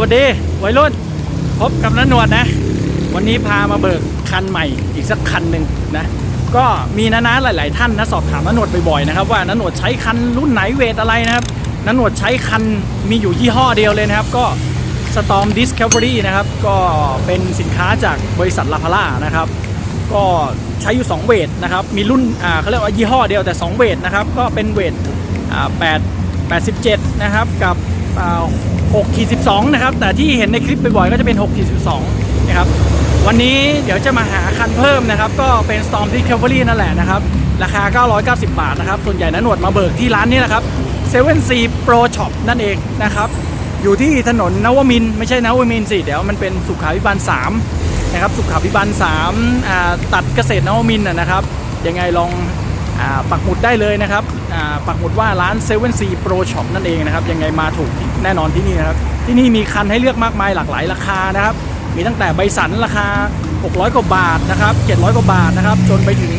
วัสดีวัยรุ่น พบกับนันนวดนะ วันนี้พามาเบิกคันใหม่อีกสักคันหนึ่งนะ ก็มีน้าๆหลาย ๆ ท่านนะสอบถามนันนวดบ่อย ๆ นะครับว่านันนวดใช้คันรุ่นไหนเวทอะไรนะครับนันนวดใช้คันมีอยู่ยี่ห้อเดียวเลยนะครับ ก็ Storm Discovery นะครับ ก็เป็นสินค้าจากบริษัทลาพาร่านะครับ ก็ใช้อยู่ 2 เวทนะครับ มีรุ่นอ่าเขาเรียกว่ายี่ห้อเดียวแต่ 2 เวทนะครับ ก็เป็นเวทอ่า8 87นะครับกับอ่า 6ขีด12 นะครับ แต่ที่เห็นในคลิปบ่อยๆก็จะเป็น6ขีด12 นะครับ วันนี้เดี๋ยวจะมาหาคันเพิ่มนะครับ ก็เป็น Storm Discovery นั่นแหละนะครับ ราคา 990 บาทนะครับ ส่วนใหญ่นะหนวดมาเบิกที่ร้านนี้นะครับ7 C Pro Shop นั่นเองนะครับอยู่ที่ถนนนวมินไม่ใช่นวมินสิเดี๋ยวมันเป็นสุขาพิบาล3นะครับสุขาพิบาล3ตัดเกษตรนวมินนะนะครับยังไงลอง ปักหมุดได้เลยนะครับปักหมุดว่าร้าน 7 C Pro Shop นั่นเองนะครับ ยังไงมาถูกแน่นอนที่นี่นะครับ ที่นี่มีคันให้เลือกมากมายหลากหลายราคานะครับ มีตั้งแต่ใบสันราคา 600 กว่าบาทนะครับ 700 กว่าบาทนะครับ จนไปถึง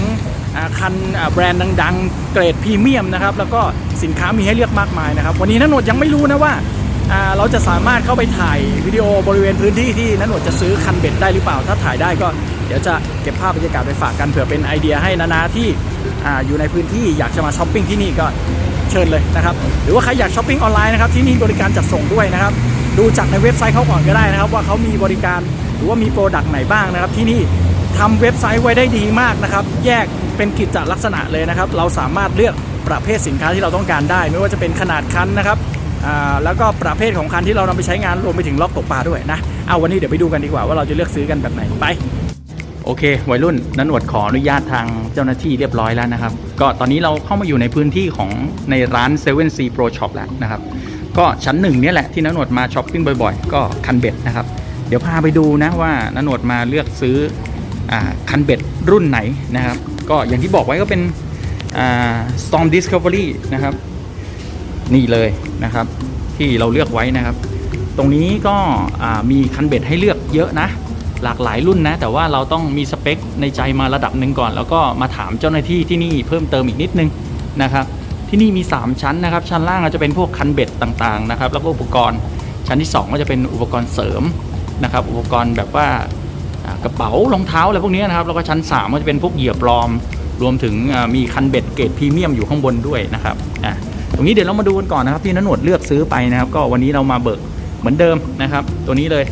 คันแบรนด์ดัง ๆ เกรดพรีเมียมนะครับ แล้วก็สินค้ามีให้เลือกมากมายนะครับ วันนี้นันโหนดยังไม่รู้นะว่า เราจะสามารถเข้าไปถ่ายวิดีโอบริเวณพื้นที่ที่นันหนดจะซื้อคันเบ็ดได้หรือเปล่า ถ้าถ่ายได้ก็เดี๋ยวจะเก็บภาพบรรยากาศไปฝากกันเผื่อเป็นไอเดียให้นานาที่ออยู่ในพื้นที่อยากจะมาช้อปปิ้งที่นี่ก็เชิญเลยนะครับ หรือว่าใครอยากช้อปปิ้งออนไลน์นะครับที่นี่บริการจัดส่งด้วยนะครับ ดูจากในเว็บไซต์เขาก่อนก็ได้นะครับ ว่าเขามีบริการหรือว่ามีโปรดักต์ไหนบ้างนะครับ ที่นี่ทำเว็บไซต์ไว้ได้ดีมากนะครับ แยกเป็นกิจลักษณะเลยนะครับ เราสามารถเลือกประเภทสินค้าที่เราต้องการได้ ไม่ว่าจะเป็นขนาดคันนะครับ แล้วก็ประเภทของคันที่เรานำไปใช้งานรวมไปถึงล็อกตกปลาด้วยนะเอาวันนี้เดี๋ยวไปดูกันดีกว่าว่าเราจะเลือกซื้อกันแบบไหนไปโอเค วัยรุ่นนันหนวดขออนุญาตทางเจ้าหน้าที่เรียบร้อยแล้วนะครับ ก็ตอนนี้เราเข้ามาอยู่ในพื้นที่ของในร้าน 7 C Pro Shop แล้วนะครับ ก็ชั้นหนึ่งนี่แหละที่นันหนวดมาช้อปปิ้งบ่อยๆ ก็คันเบ็ดนะครับ เดี๋ยวพาไปดูนะว่านันหนวดมาเลือกซื้ออคันเบ็ดรุ่นไหนนะครับ ก็อย่างที่บอกไว้ก็เป็นอ่า Storm Discovery นะครับ นี่เลยนะครับ ที่เราเลือกไว้นะครับ ตรงนี้ก็มีคันเบ็ดให้เลือกเยอะนะ หลากหลายรุ่นนะ แต่ว่าเราต้องมีสเปคในใจมาระดับหนึ่งก่อน แล้วก็มาถามเจ้าหน้าที่ที่นี่เพิ่มเติมอีกนิดนึงนะครับ ที่นี่มี 3 ชั้นนะครับ ชั้นล่างก็จะเป็นพวกคันเบ็ดต่างๆนะครับ แล้วก็อุปกรณ์ชั้นที่ 2 ก็จะเป็นอุปกรณ์เสริมนะครับ อุปกรณ์แบบว่ากระเป๋ารองเท้าอะไรพวกนี้นะครับ แล้วก็ชั้น 3 ก็จะเป็นพวกเหยื่อปลอม รวมถึงมีคันเบ็ดเกรดพรีเมียมอยู่ข้างบนด้วยนะครับอะ ตรงนี้เดี๋ยวเรามาดูกันก่อนนะครับที่นหนวดเลือกซื้อไปนะครับ ก็วันนี้เรามาเบิกเหมือนเดิมนะครับ ตัวนี้เลย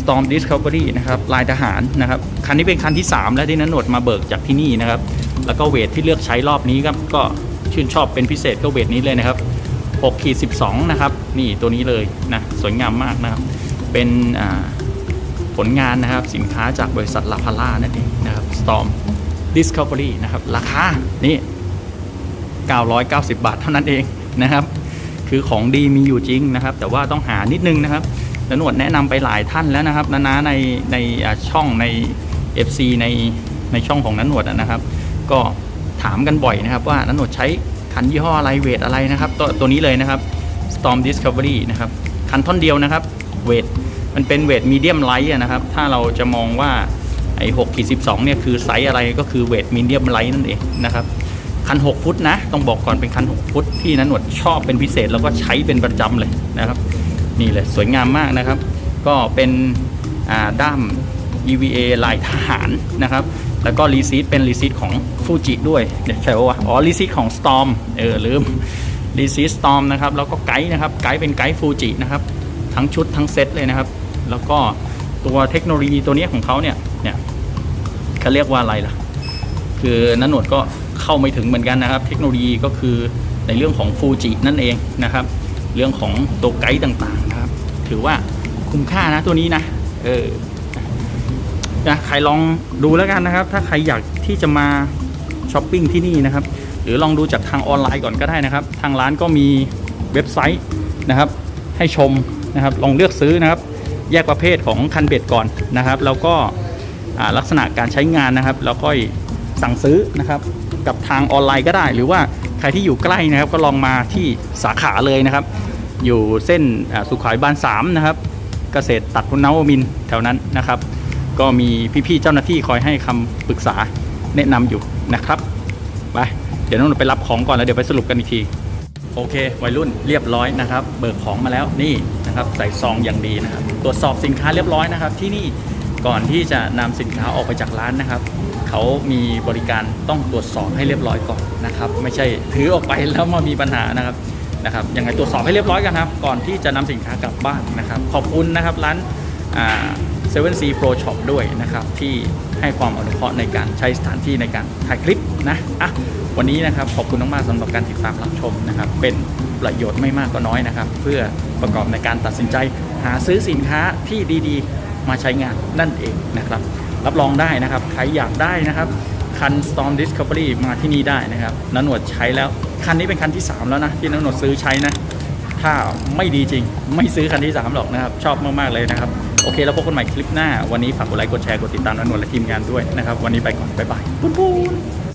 Storm Discovery นะครับลายทหารนะครับคันนี้เป็นคันที่ 3 แล้วที่นันหนวดมาเบิกจากที่นี่นะครับ แล้วก็เวทที่เลือกใช้รอบนี้ครับก็ชื่นชอบเป็นพิเศษก็เวทนี้เลยนะครับ6ขีด12 นะครับ นี่ตัวนี้เลยนะสวยงามมากนะครับ เป็นผลงานนะครับสินค้าจากบริษัทลาพาร่านั่นเองนะครับ Storm Discovery นะครับ ราคา นี่ 990 บาทเท่านั้นเองนะครับ คือของดีมีอยู่จริงนะครับ แต่ว่าต้องหานิดนึงนะครับนหนวดแนะนำไปหลายท่านแล้วนะครับนานาในในช่องใน FC ในในช่องของนันหนวดนะครับ ก็ถามกันบ่อยนะครับ ว่านันหนวดใช้คันยี่ห้ออะไรเวทอะไรนะครับตัวตัวนี้เลยนะครับ Storm Discovery นะครับ คันท่อนเดียวนะครับ เวทมันเป็นเวทมีเดียมไลท์นะครับ ถ้าเราจะมองว่าไอ้6ขีด12เนี่ยคือไซส์อะไรก็คือเวทมีเดียมไลท์นั่นเองนะครับ คัน 6 ฟุตนะ ต้องบอกก่อนเป็นคัน 6 ฟุต ที่นันหนวดชอบเป็นพิเศษแล้วก็ใช้เป็นประจำเลยนะครับ นี่เลยสวยงามมากนะครับ ก็เป็นด้าม EVA ลายทหารนะครับ แล้วก็รีซีดเป็นรีซีดของฟูจิด้วยเดี๋ยวใช่ว่าอ๋อรีซีดของ Storm เออลืมรีซีด Storm นะครับ แล้วก็ไกด์นะครับไกด์เป็นไกด์ฟูจินะครับทั้งชุดทั้งเซตเลยนะครับ แล้วก็ตัวเทคโนโลยีตัวนี้ของเขาเนี่ยเนี่ยเขาเรียกว่าอะไรล่ะ คือนันหนวดก็ เข้าไม่ถึงเหมือนกันนะครับ เทคโนโลยีก็คือในเรื่องของฟูจินั่นเองนะครับ เรื่องของตัวไกด์ต่างๆนะครับ ถือว่าคุ้มค่านะตัวนี้นะเออนะใครลองดูแล้วกันนะครับ ถ้าใครอยากที่จะมาช้อปปิ้งที่นี่นะครับ หรือลองดูจากทางออนไลน์ก่อนก็ได้นะครับ ทางร้านก็มีเว็บไซต์นะครับ ให้ชมนะครับ ลองเลือกซื้อนะครับ แยกประเภทของคันเบ็ดก่อนนะครับ แล้วก็ลักษณะการใช้งานนะครับ แล้วก็สั่งซื้อนะครับ กับทางออนไลน์ก็ได้ หรือว่าใครที่อยู่ใกล้นะครับก็ลองมาที่สาขาเลยนะครับ อยู่เส้นสุขายบ้าน3นะครับเกษตรตัดพุนนาวมินแถวนั้นนะครับ ก็มีพี่ๆเจ้าหน้าที่คอยให้คำปรึกษาแนะนำอยู่นะครับไปเดี๋ยวน้องไปรับของก่อนแล้วเดี๋ยวไปสรุปกันอีกทีโอเค วัยรุ่นเรียบร้อยนะครับ เบิกของมาแล้วนี่นะครับ ใส่ซองอย่างดีนะครับ ตรวจสอบสินค้าเรียบร้อยนะครับ ที่นี่ ก่อนที่จะนำสินค้าออกไปจากร้านนะครับเขามีบริการต้องตรวจสอบให้เรียบร้อยก่อนนะครับ ไม่ใช่ถือออกไปแล้วมามีปัญหานะครับนะครับยังไงตรวจสอบให้เรียบร้อยกันครับ ก่อนที่จะนำสินค้ากลับบ้านนะครับ ขอบคุณนะครับร้านเซเว่นซีโปรช็อปด้วยนะครับ ที่ให้ความอนุเคราะห์ในการใช้สถานที่ในการถ่ายคลิปนะอะวันนี้นะครับขอบคุณมากๆสำหรับการติดตามรับชมนะครับ เป็นประโยชน์ไม่มากก็น้อยนะครับ เพื่อประกอบในการตัดสินใจหาซื้อสินค้าที่ดีๆ มาใช้งานนั่นเองนะครับ รับรองได้นะครับ ใครอยากได้นะครับ คัน Storm Discovery มาที่นี่ได้นะครับนันหนวดใช้แล้ว คันนี้เป็นคันที่ 3 แล้วนะ ที่นันหนวดซื้อใช้นะ ถ้าไม่ดีจริง ไม่ซื้อคันที่ 3 หรอกนะครับ ชอบมาก ๆ เลยนะครับ โอเค แล้วพบกันใหม่คลิปหน้า วันนี้ฝากกดไลค์กดแชร์กดติดตามนันหนวดและทีมงานด้วยนะครับ วันนี้ไปก่อนบ๊ายบายปุ้นปุ้น